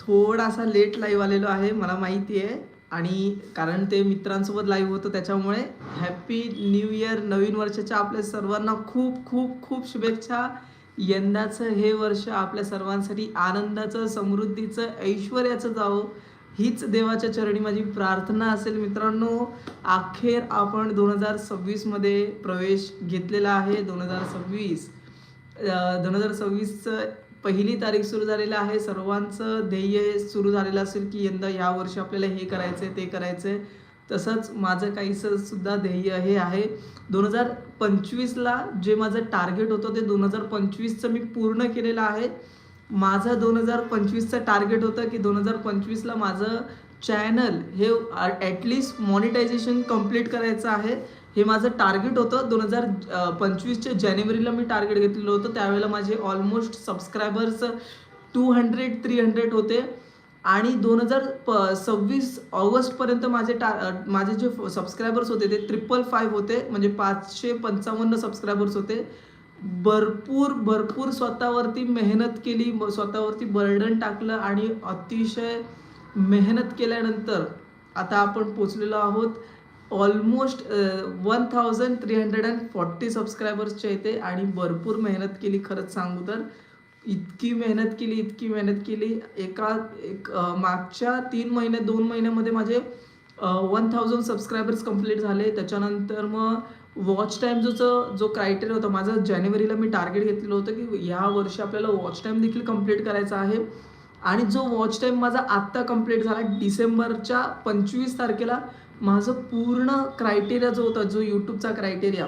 थोडासा late live आलेलो आहे मला माहिती आहे. आणि कारण ते मित्रांसोबत लाईव्ह होतं त्याच्यामुळे हॅपी न्यू इयर नवीन वर्षाच्या आपल्या सर्वांना खूप खूप खूप शुभेच्छा. यंदाचं हे वर्ष आपल्या सर्वांसाठी आनंदाचं समृद्धीचं ऐश्वर्याचं जावं. हीच देवाच्या चरणी माझी प्रार्थना असेल मित्रांनो. अखेर आपण दोन हजार सव्वीसमध्ये प्रवेश घेतलेला आहे. दोन हजार सव्वीस दोन हजार सव्वीसचं पहिली तारीख सुरू झालेलं आहे. सर्वांचं ध्येय हे सुरू झालेलं असेल की यंदा या वर्षी आपल्याला हे करायचं आहे ते करायचं आहे तसंच माझं काहीसं सुद्धा ध्येय हे आहे. दोन हजार पंचवीसला जे माझं टार्गेट होतं ते दोन हजार पंचवीसचं मी पूर्ण केलेलं आहे. माझं दोन हजार पंचवीसचं टार्गेट होतं की दोन हजार पंचवीसला माझं चॅनल हे ॲटलिस्ट मॉनिटायझेशन कंप्लीट करायचं आहे. हे माझं टार्गेट होतं. दोन हजार पंचवीसच्या जानेवारीला मी टार्गेट घेतलेलं होतं. त्यावेळेला माझे almost subscribers two hundred three hundred होते. आणि दोन हजार प सव्वीस ऑगस्टपर्यंत माझे टा माझे जे सबस्क्रायबर्स होते ते ट्रिपल फाईव्ह होते. म्हणजे पाचशे पंचावन्न सबस्क्रायबर्स होते. भरपूर भरपूर स्वतःवरती मेहनत केली. स्वतःवरती बर्डन टाकलं आणि अतिशय मेहनत केल्यानंतर आता आपण पोचलेलो आहोत. Almost one thousand three hundred and forty सबस्क्रायबर्सच्या इथे आणि भरपूर मेहनत केली खरंच सांगू तर. इतकी मेहनत केली इतकी मेहनत केली. एका एक मागच्या तीन महिने दोन महिन्यामध्ये माझे वन थाउजंड सबस्क्रायबर्स कंप्लीट झाले. त्याच्यानंतर मग वॉच टाईम जो जो क्रायटेरिया होता माझा जानेवारीला मी टार्गेट घेतलेलं होतं की ह्या वर्षी आपल्याला वॉच टाईम देखील कंप्लीट करायचा आहे. आणि जो वॉच टाईम माझा आत्ता कंप्लीट झाला डिसेंबरच्या पंचवीस तारखेला माझं पूर्ण क्रायटेरिया जो होता जो यूट्यूबचा क्रायटेरिया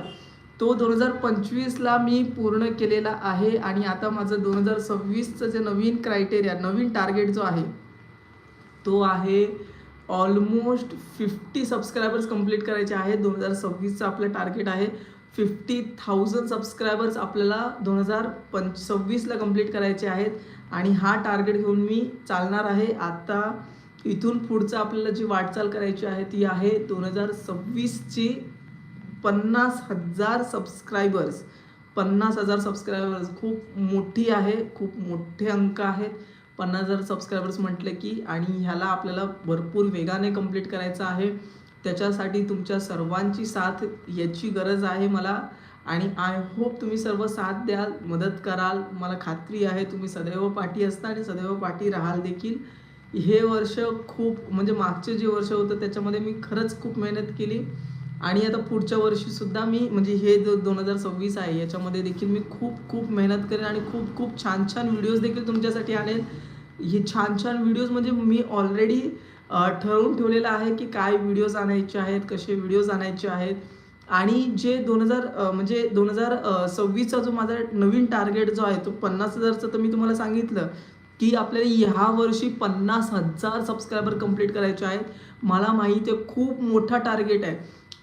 तो दोन हजार पंचवीसला मी पूर्ण केलेला आहे. आणि आता माझं दोन हजार सव्वीसचं जे नवीन क्रायटेरिया नवीन टार्गेट जो आहे तो आहे ऑलमोस्ट फिफ्टी सबस्क्रायबर्स कंप्लीट करायचे आहे. दोन हजार सव्वीसचं आपलं टार्गेट आहे. फिफ्टी थाउजंड सबस्क्रायबर्स आपल्याला दोन हजार पंच सव्वीसला कंप्लीट करायचे आहेत. आणि हा टार्गेट घेऊन मी चालणार आहे. आता इथून पुढचं आपल्याला जी वाटचाल करायची आहे ती आहे दोन हजार सव्वीसची पन्नास हजार सबस्क्रायबर्स पन्नास हजार सबस्क्रायबर्स खूप मोठी आहे खूप मोठे अंक आहेत पन्नास हजार सबस्क्रायबर्स म्हटले की आणि ह्याला आपल्याला भरपूर वेगाने कंप्लीट करायचं आहे. त्याच्यासाठी तुमच्या सर्वांची साथ याची गरज आहे मला. आणि आय होप तुम्ही सर्व साथ द्याल मदत कराल. मला खात्री आहे तुम्ही सदैव पाठी असता आणि सदैव पाठी राहाल देखील. हे वर्ष खूप म्हणजे मागचे जे वर्ष होतं त्याच्यामध्ये मी खरंच खूप मेहनत केली. आणि आता पुढच्या वर्षीसुद्धा मी म्हणजे हे जो दोन हजार सव्वीस आहे याच्यामध्ये देखील मी खूप खूप मेहनत करेन आणि खूप खूप छान छान व्हिडिओज देखील तुमच्यासाठी आणेन. हे छान छान व्हिडिओज म्हणजे मी ऑलरेडी ठरवून ठेवलेलं आहे की काय व्हिडिओज आणायचे आहेत कसे व्हिडिओज आणायचे आहेत. आणि जे दोन हजार म्हणजे दोन हजार सव्वीसचा जो माझा नवीन टार्गेट जो आहे तो पन्नास हजारचा तर मी तुम्हाला सांगितलं की आपल्याला ह्या वर्षी पन्नास हजार सबस्क्रायबर कंप्लीट करायचे आहेत. मला माहिती आहे खूप मोठा टार्गेट आहे.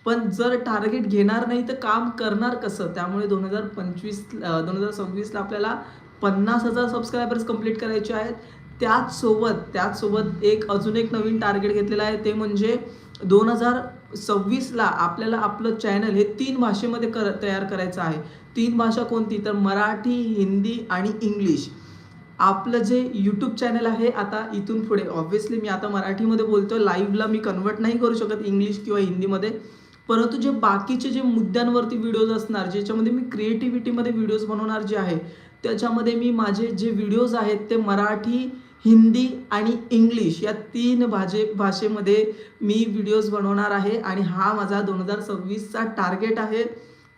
पण जर टार्गेट घेणार नाही तर काम करणार कसं? त्यामुळे दोन हजार पंचवीस दोन हजार सव्वीसला आपल्याला पन्नास हजार सबस्क्रायबर्स कंप्लीट करायचे आहेत. त्याचसोबत त्याचसोबत एक अजून एक नवीन टार्गेट घेतलेलं आहे ते म्हणजे दोन हजार सव्वीसला आपल्याला आपलं चॅनल हे तीन भाषेमध्ये कर तयार करायचं आहे. तीन भाषा कोणती? तर मराठी हिंदी आणि इंग्लिश. आपलं जे यूट्यूब चॅनल आहे आता इथून पुढे. ऑब्व्हियसली मी आता मराठीमध्ये बोलतो लाईव्हला मी कन्वर्ट नाही करू शकत इंग्लिश किंवा हिंदीमध्ये. परंतु जे बाकीचे जे मुद्द्यांवरती व्हिडिओज असणार ज्याच्यामध्ये मी क्रिएटिव्हिटीमध्ये व्हिडिओज बनवणार जे आहे त्याच्यामध्ये मी माझे जे व्हिडिओज आहेत ते मराठी हिंदी आणि इंग्लिश या तीन भाजे भाषेमध्ये मी व्हिडिओज बनवणार आहे आणि हा माझा दोन हजार सव्वीसचा टार्गेट आहे.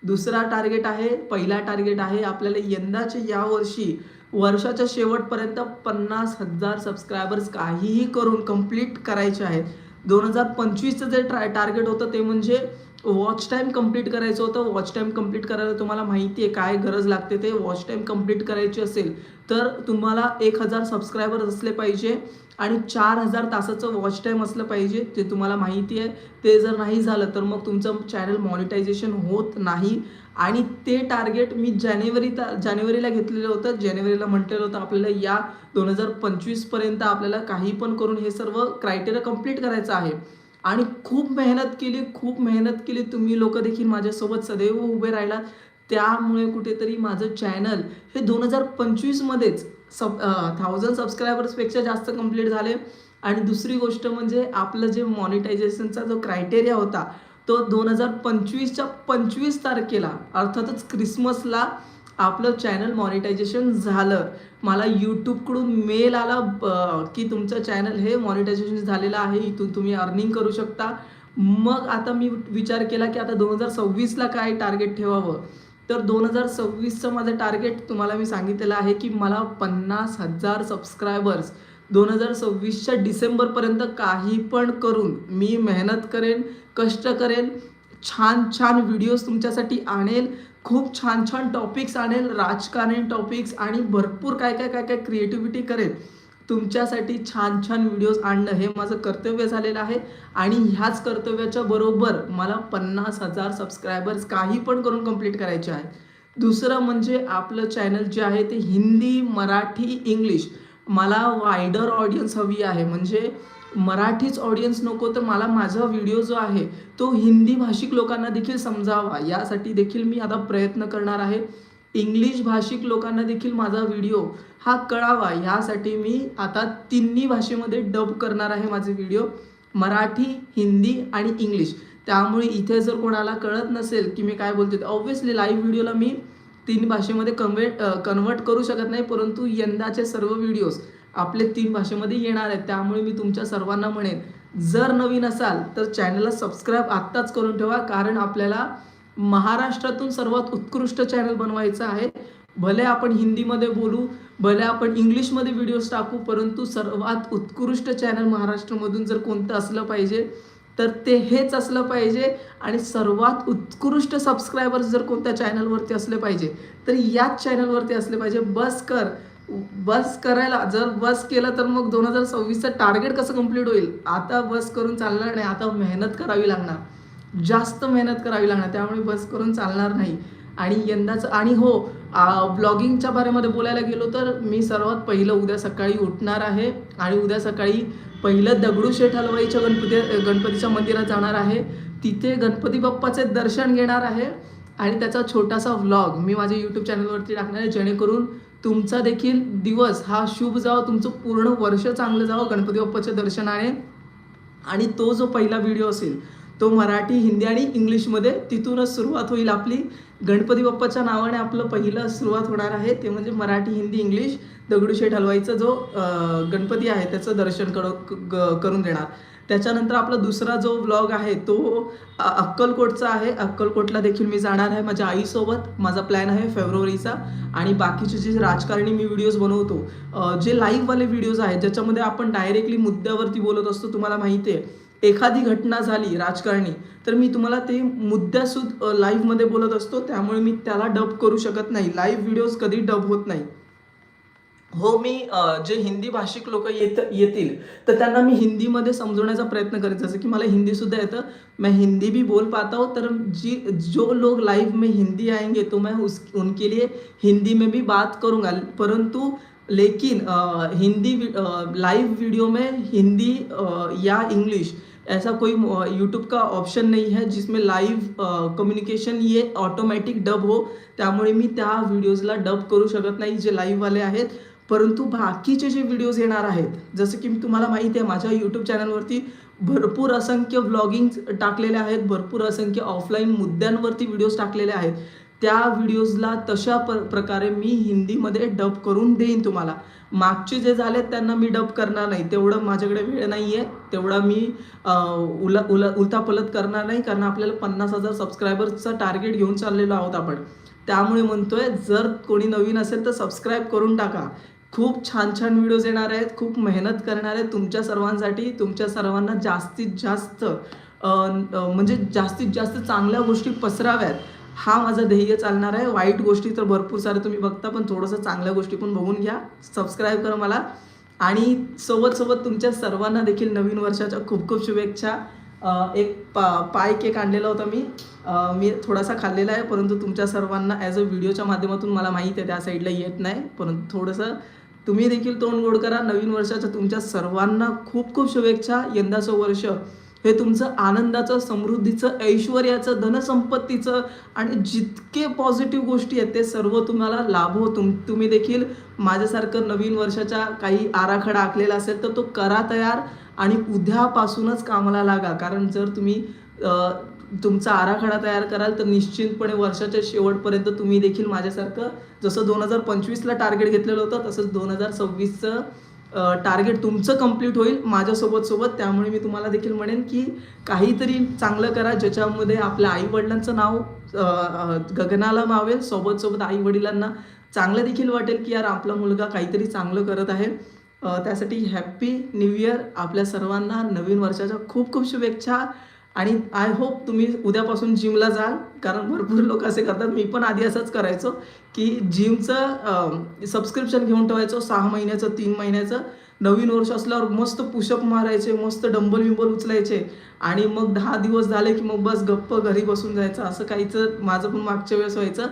दुसरा टार्गेट आहे पहिला टार्गेट आहे. आपल्याला यंदाच्या या वर्षी वर्षाच्या शेवटपर्यंत पन्नास हजार सबस्क्रायबर्स काहीही करून कंप्लीट करायचे आहेत. दोन हजार पंचवीसचं जे ट्राय टार्गेट होतं ते म्हणजे वॉच टाईम कंप्लीट करायचं होतं. वॉच टाईम कंप्लीट करायला तुम्हाला माहिती आहे काय गरज लागते ते. वॉच टाईम कंप्लीट करायची असेल तर तुम्हाला एक हजार सबस्क्रायबर असले पाहिजे आणि चार हजार तासाचं वॉच टाईम असलं पाहिजे ते तुम्हाला माहिती आहे. ते जर नाही झालं तर मग तुमचं चॅनल मॉनिटायझेशन होत नाही. आणि ते टार्गेट मी जानेवारी जानेवारीला घेतलेलं होतं. जानेवारीला म्हटलेलं होतं आपल्याला या दोन हजार पंचवीसपर्यंत आपल्याला काही पण करून हे सर्व क्रायटेरिया कंप्लीट करायचं आहे. आणि खूप मेहनत केली खूप मेहनत केली. तुम्ही लोक देखील माझ्यासोबत सदैव उभे राहिलात त्यामुळे कुठेतरी माझं चॅनल हे दोन हजार पंचवीसमध्येच सब थाउजंड सबस्क्रायबर्सपेक्षा जास्त कंप्लीट झाले. आणि दुसरी गोष्ट म्हणजे आपलं जे मॉनिटायझेशनचा जो क्रायटेरिया होता तो दोन हजार पंचवीसच्या पंचवीस तारखेला अर्थातच क्रिसमसला आपलं चॅनल मॉनिटायझेशन झालं. मला यूट्यूबकडून मेल आला की तुमचं चॅनल हे मॉनिटायझेशन झालेलं आहे इथून तुम्ही अर्निंग करू शकता. मग आता मी विचार केला की आता दोन हजार सव्वीसला काय टार्गेट ठेवावं? तर दोन हजार सव्वीसचं माझं टार्गेट तुम्हाला मी सांगितलेलं आहे की मला पन्नास हजार सबस्क्रायबर्स दोन हजार सव्वीसच्या डिसेंबरपर्यंत काही पण करून मी मेहनत करेन कष्ट करेन छान छान व्हिडिओज तुमच्यासाठी आणेल. खूप छान छान टॉपिक्स आणेल राजकारण टॉपिक्स आणि भरपूर काय काय काय काय क्रिएटिव्हिटी करेल. तुमच्यासाठी छान छान व्हिडिओज आणणं हे माझं कर्तव्य झालेलं आहे. आणि ह्याच कर्तव्याच्या बरोबर मला पन्नास हजार सबस्क्रायबर्स काही पण करून कंप्लीट करायचे आहे दुसरं म्हणजे आपलं चॅनल जे आहे ते हिंदी मराठी इंग्लिश मला वायडर ऑडियन्स हवी आहे. म्हणजे मराठीच ऑडियन्स नको तर मला माझा व्हिडिओ जो आहे तो हिंदी भाषिक लोकांना देखील समजावा. यासाठी देखील मी आता प्रयत्न करणार आहे. इंग्लिश भाषिक लोकांना देखील माझा व्हिडिओ हा कळावा. यासाठी मी आता तिन्ही भाषेमध्ये डब करणार आहे माझे व्हिडिओ मराठी हिंदी आणि इंग्लिश त्यामुळे इथे जर कोणाला कळत नसेल की मी काय बोलते ऑब्व्हियसली लाईव्ह व्हिडिओला मी तीन भाषेमध्ये कन्वर्ट कन्वर्ट करू शकत नाही परंतु यंदाचे सर्व व्हिडिओज आपले तीन भाषेमध्ये येणार आहेत. त्यामुळे मी तुमच्या सर्वांना म्हणेन जर नवीन असाल तर चॅनलला सबस्क्राईब आत्ताच करून ठेवा. कारण आपल्याला महाराष्ट्रातून सर्वात उत्कृष्ट चॅनल बनवायचं आहे. भले आपण हिंदीमध्ये बोलू भले आपण इंग्लिशमध्ये व्हिडिओज टाकू परंतु सर्वात उत्कृष्ट चॅनल महाराष्ट्रामधून जर कोणतं असलं पाहिजे तर ते हेच असलं पाहिजे. आणि सर्वात उत्कृष्ट सबस्क्रायबर्स जर कोणत्या चॅनलवरती असले पाहिजे तर याच चॅनलवरती असले पाहिजे. बस कर. बस करायला जर बस केलं तर मग दोन हजार सव्वीसचं टार्गेट कसं कंप्लीट होईल? आता बस करून चालणार नाही आता मेहनत करावी लागणार. जास्त मेहनत करावी लागणार त्यामुळे बस करून चालणार नाही. आणि यंदाचं आणि हो ब्लॉगिंगच्या बारेमध्ये बोलायला गेलो तर मी सर्वात पहिलं उद्या सकाळी उठणार आहे आणि उद्या सकाळी पहिलं दगडूशेठ हलवाईच्या गणपती गणपतीच्या मंदिरात जाणार आहे. तिथे गणपती बाप्पाचे दर्शन घेणार आहे. आणि त्याचा छोटासा व्लॉग मी माझ्या यूट्यूब चॅनलवरती टाकणार आहे जेणेकरून तुमचा देखील दिवस हा शुभ जावं तुमचं पूर्ण वर्ष चांगलं जावं गणपती बाप्पाच्या दर्शनाने. आणि तो जो पहिला व्हिडिओ असेल तो मराठी हिंदी आणि इंग्लिशमध्ये तिथूनच सुरुवात होईल आपली. गणपती बाप्पाच्या नावाने आपलं पहिलं सुरुवात होणार आहे ते म्हणजे मराठी हिंदी इंग्लिश. दगडूशेठ हलवाईचा जो गणपती आहे त्याचं दर्शन कर ग- करून देणार. त्याच्यानंतर आपला दुसरा जो व्लॉग आहे तो अक्कलकोटचा आहे. अक्कलकोटला देखील मी जाणार आहे माझ्या आईसोबत. माझा प्लॅन आहे फेब्रुवारीचा. आणि बाकीचे जे राजकारणी मी व्हिडिओज बनवतो जे लाईव्हवाले व्हिडिओज आहेत ज्याच्यामध्ये आपण डायरेक्टली मुद्द्यावरती बोलत असतो तुम्हाला माहिती आहे. एखादी घटना झाली राजकारणी तर मी तुम्हाला ते मुद्द्यासूद लाईव्हमध्ये बोलत असतो. त्यामुळे मी त्याला डब करू शकत नाही. लाईव्ह व्हिडिओज कधी डब होत नाही. हो मी जे हिंदी भाषिक लोक येत येतील तर त्यांना मी हिंदीमध्ये समजवण्याचा प्रयत्न करेन. जसं की मला हिंदी सुद्धा येतं. मैं हिंदी भी बोल पाता हूँ तर जी जो लोग लाइव में हिंदी आएंगे तो मैं उस उनके लिए हिंदी में भी बात करूँगा. परंतु लेकिन हिंदी लाइव वीडियो में हिंदी या इंग्लिश ऐसा कोई यूट्यूब का ऑप्शन नहीं है जिसमें लाइव कम्युनिकेशन ये ऑटोमॅटिक डब हो. त्यामुळे मी त्या व्हिडिओजला डब करू शकत नाही जे लाईव्हवाले आहेत. परंतु बाकीचे जे व्हिडिओज येणार आहेत जसं की तुम्हाला माहिती आहे माझ्या यूट्यूब चॅनलवरती भरपूर असंख्य व्लॉगिंग टाकलेले आहेत भरपूर असंख्य ऑफलाईन मुद्द्यांवरती व्हिडिओज टाकलेले आहेत. त्या व्हिडिओजला तशा प्र प्रकारे मी हिंदीमध्ये डब करून देईन तुम्हाला. मागचे जे झालेत त्यांना मी डब करणार नाही. तेवढं माझ्याकडे वेळ नाही आहे तेवढा मी उला उला उलथापलत करणार नाही कारण आपल्याला पन्नास हजार सबस्क्रायबर्सचा टार्गेट घेऊन चाललेलो आहोत आपण. त्यामुळे म्हणतोय जर कोणी नवीन असेल तर सबस्क्राईब करून टाका. खूप छान छान व्हिडिओज येणार आहेत खूप मेहनत करणार आहेत तुमच्या सर्वांसाठी. तुमच्या सर्वांना जास्तीत जास्त म्हणजे जास्तीत जास्त चांगल्या गोष्टी पसराव्यात. हा माझा ध्येय चालणार आहे. वाईट गोष्टी तर भरपूर साऱ्या तुम्ही बघता पण थोडंसं चांगल्या गोष्टी पण बघून घ्या. सबस्क्राईब करा मला. आणि सोबत सोबत तुमच्या सर्वांना देखील नवीन वर्षाच्या खूप खूप शुभेच्छा. एक पा पाय केक आणलेला होता मी. मी थोडासा खाल्लेला आहे परंतु तुमच्या सर्वांना ॲज अ व्हिडिओच्या माध्यमातून मला माहीत आहे त्या साईडला येत नाही. परंतु थोडंसं तुम्ही देखील तोंड गोड करा. नवीन वर्षाच्या तुमच्या सर्वांना खूप खूप शुभेच्छा. यंदाचं वर्ष हे तुमचं आनंदाचं समृद्धीचं ऐश्वर्याचं धनसंपत्तीचं आणि जितके पॉझिटिव्ह गोष्टी आहेत ते सर्व तुम्हाला लाभो. तुम तुम्ही देखील माझ्यासारखं नवीन वर्षाच्या काही आराखडा आखलेला असेल तर तो करा तयार आणि उद्यापासूनच कामाला लागा. कारण जर तुम्ही तुमचा आराखडा तयार कराल तर निश्चितपणे वर्षाच्या शेवटपर्यंत तुम्ही देखील माझ्यासारखं जसं दोन हजार पंचवीसला टार्गेट घेतलेलं होतं तसंच दोन हजार सव्वीसचं टार्गेट तुमचं कंप्लीट होईल माझ्यासोबत सोबत त्यामुळे मी तुम्हाला देखील म्हणेन की काहीतरी चांगलं करा ज्याच्यामध्ये आपल्या आईवडिलांचं नाव गगनाला मावेल. सोबत सोबत आईवडिलांना चांगलं देखील वाटेल की यार आपला मुलगा काहीतरी चांगलं करत आहे. त्यासाठी हॅप्पी न्यू इयर आपल्या सर्वांना नवीन वर्षाच्या खूप खूप शुभेच्छा. आणि आय होप तुम्ही उद्यापासून जिमला जाल. कारण भरपूर लोक असे करतात. मी पण आधी असंच करायचो की जिमचं सबस्क्रिप्शन घेऊन ठेवायचो. सहा महिन्याचं तीन महिन्याचं. नवीन वर्ष असल्यावर मस्त पुशअप मारायचे मस्त डंबल विंबल उचलायचे. आणि मग दहा दिवस झाले की मग बस गप्प घरी बसून जायचं. असं काहीचं माझं पण मागच्या वेळेस व्हायचं.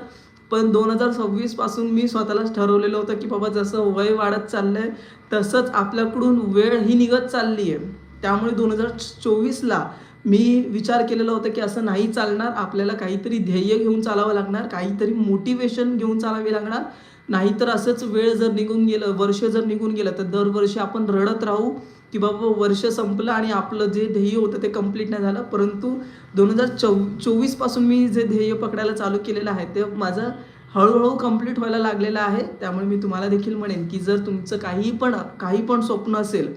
पण दोन हजार सव्वीसपासून मी स्वतःलाच ठरवलेलं होतं की बाबा जसं वय वाढत चाललं आहे तसंच आपल्याकडून वेळ ही निघत चालली आहे त्यामुळे दोन हजार चोवीसला मी विचार केलेला होता की असं नाही चालणार आपल्याला काहीतरी ध्येय घेऊन चालावं लागणार काहीतरी मोटिवेशन घेऊन चालावी लागणार. नाहीतर असंच वेळ जर निघून गेलं वर्ष जर निघून गेलं तर दरवर्षी आपण रडत राहू की बाबा वर्ष संपलं आणि आपलं जे ध्येय होतं ते कंप्लीट नाही झालं. परंतु दोन हजार चौ चोवीसपासून मी जे ध्येय पकडायला चालू केलेलं आहे ते माझं हळूहळू कंप्लीट व्हायला लागलेलं आहे. त्यामुळे मी तुम्हाला देखील म्हणेन की जर तुमचं काही पण काही पण स्वप्न असेल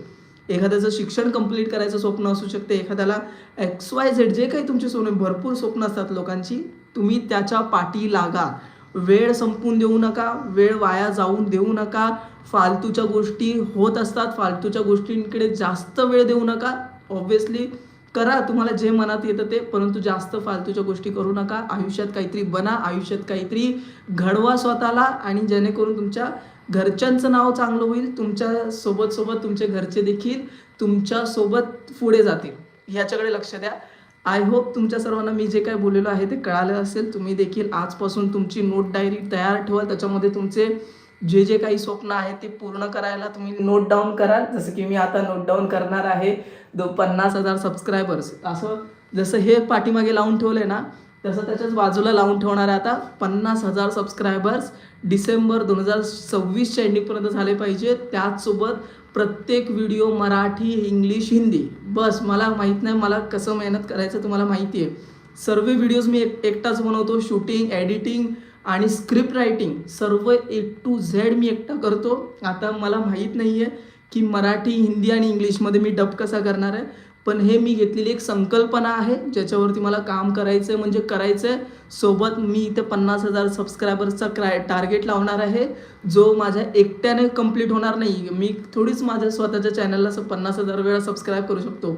एखाद्याचं शिक्षण कंप्लीट करायचं स्वप्न असू शकते एखाद्याला एक्स वाय झेड जे काही तुमचे स्वप्न भरपूर स्वप्न असतात लोकांची तुम्ही त्याच्या पाठी लागा. वेळ संपून देऊ नका वेळ वाया जाऊन देऊ नका. फालतूच्या गोष्टी होत असतात फालतूच्या गोष्टींकडे जास्त वेळ देऊ नका. ऑब्व्हियसली करा तुम्हाला जे मनात येतं ते परंतु जास्त फालतूच्या गोष्टी करू नका. आयुष्यात काहीतरी बना आयुष्यात काहीतरी घडवा स्वतःला आणि जेणेकरून तुमच्या घरच्यांचं नाव चांगलं होईल तुमच्यासोबत सोबत तुमचे घरचे देखील तुमच्यासोबत पुढे जातील. ह्याच्याकडे लक्ष द्या. आय होप तुमच्या सर्वांना मी जे काय बोललेलो आहे ते कळालं असेल. तुम्ही देखील आजपासून तुमची नोट डायरी तयार ठेवा त्याच्यामध्ये तुमचे जे जे काही स्वप्न आहे ते पूर्ण करायला तुम्ही नोट डाऊन करा जसं की मी आता नोट डाऊन करणार आहे. दो पन्नास हजार सबस्क्रायबर्स असं जसं हे पाठीमागे लावून ठेवलं आहे ना तसं त्याच्याच बाजूला लावून ठेवणार आहे आता. पन्नास हजार सबस्क्रायबर्स डिसेंबर दोन हजार सव्वीसच्या एंडिंगपर्यंत झाले पाहिजे त्याचसोबत प्रत्येक व्हिडिओ मराठी इंग्लिश हिंदी. बस मला माहीत नाही मला कसं मेहनत करायचं तुम्हाला माहिती आहे. सर्व व्हिडिओज मी एक एकटाच बनवतो. शूटिंग एडिटिंग आणि स्क्रिप्ट रायटिंग सर्व ए टू झेड मी एकटा करतो. आता मला माहीत नाही आहे की मराठी हिंदी आणि इंग्लिशमध्ये मी डब कसा करणार आहे. पण हे मी घेतलेली एक संकल्पना आहे ज्याच्यावरती मला काम करायचं आहे म्हणजे करायचं आहे सोबत मी इथे पन्नास हजार सबस्क्रायबर्सचा क्राय टार्गेट लावणार आहे. जो माझ्या एकट्याने कंप्लीट होणार नाही. मी थोडीच माझ्या स्वतःच्या चॅनलला असं पन्नास हजार वेळा सबस्क्राईब करू शकतो.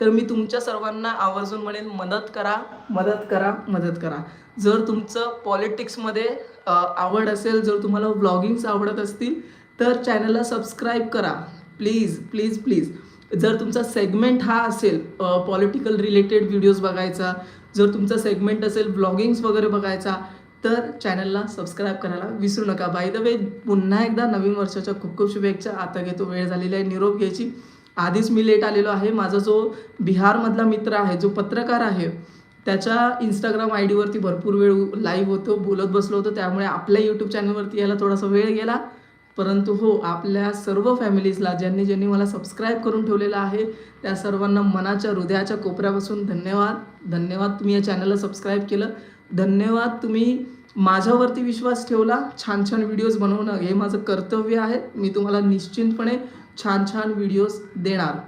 तर मी तुमच्या सर्वांना आवर्जून म्हणेन मदत करा मदत करा मदत करा. जर तुमचं पॉलिटिक्समध्ये आवड असेल जर तुम्हाला व्लॉगिंग्स आवडत असतील तर चॅनलला सबस्क्राईब करा. प्लीज प्लीज प्लीज जर तुमचा सेगमेंट हा असेल पॉलिटिकल रिलेटेड व्हिडिओज बघायचा जर तुमचा सेगमेंट असेल ब्लॉगिंग्स वगैरे बघायचा तर चॅनलला सबस्क्राईब करायला विसरू नका. बाय द वे पुन्हा एकदा नवीन वर्षाच्या खूप खूप शुभेच्छा. आता घेतो वेळ झालेली आहे निरोप घ्यायची. आधीच मी लेट आलेलो आहे. माझा जो बिहारमधला मित्र आहे जो पत्रकार आहे त्याच्या इंस्टाग्राम आय डीवरती भरपूर वेळ लाईव्ह होतो बोलत बसलो होतो. त्यामुळे आपल्या यूट्यूब चॅनलवरती यायला थोडासा वेळ गेला. परंतु हो आपल्या सर्व फॅमिलीजला ज्यांनी ज्यांनी मला सबस्क्राईब करून ठेवलेलं आहे त्या सर्वांना मनाच्या हृदयाच्या कोपऱ्यापासून धन्यवाद. धन्यवाद तुम्ही या चॅनलला सबस्क्राईब केलं. धन्यवाद तुम्ही माझ्यावरती विश्वास ठेवला. छान छान व्हिडिओज बनवणं हे माझं कर्तव्य आहे. मी तुम्हाला निश्चितपणे छान छान व्हिडिओज देणार.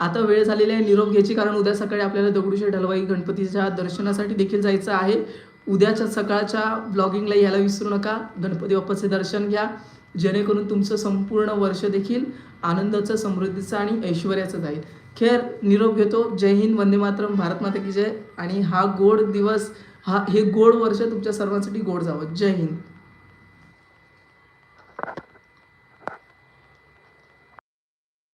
आता वेळ झालेली आहे निरोप घ्यायची कारण उद्या सकाळी आपल्याला दगडूशेठ हलवाई गणपतीच्या दर्शनासाठी देखील जायचं आहे. उद्याच्या सकाळच्या ब्लॉगिंगला यायला विसरू नका. गणपती बाप्पाचे दर्शन घ्या. जेणेकरून तुमचं संपूर्ण वर्ष देखील आनंदाचं समृद्धीचं आणि ऐश्वर्याचं जाईल. खेर निरोप घेतो. जय हिंद वंदे मातरम भारत माता की जय. आणि हा गोड दिवस हा हे गोड वर्ष तुमच्या सर्वांसाठी गोड जावं. जय हिंद.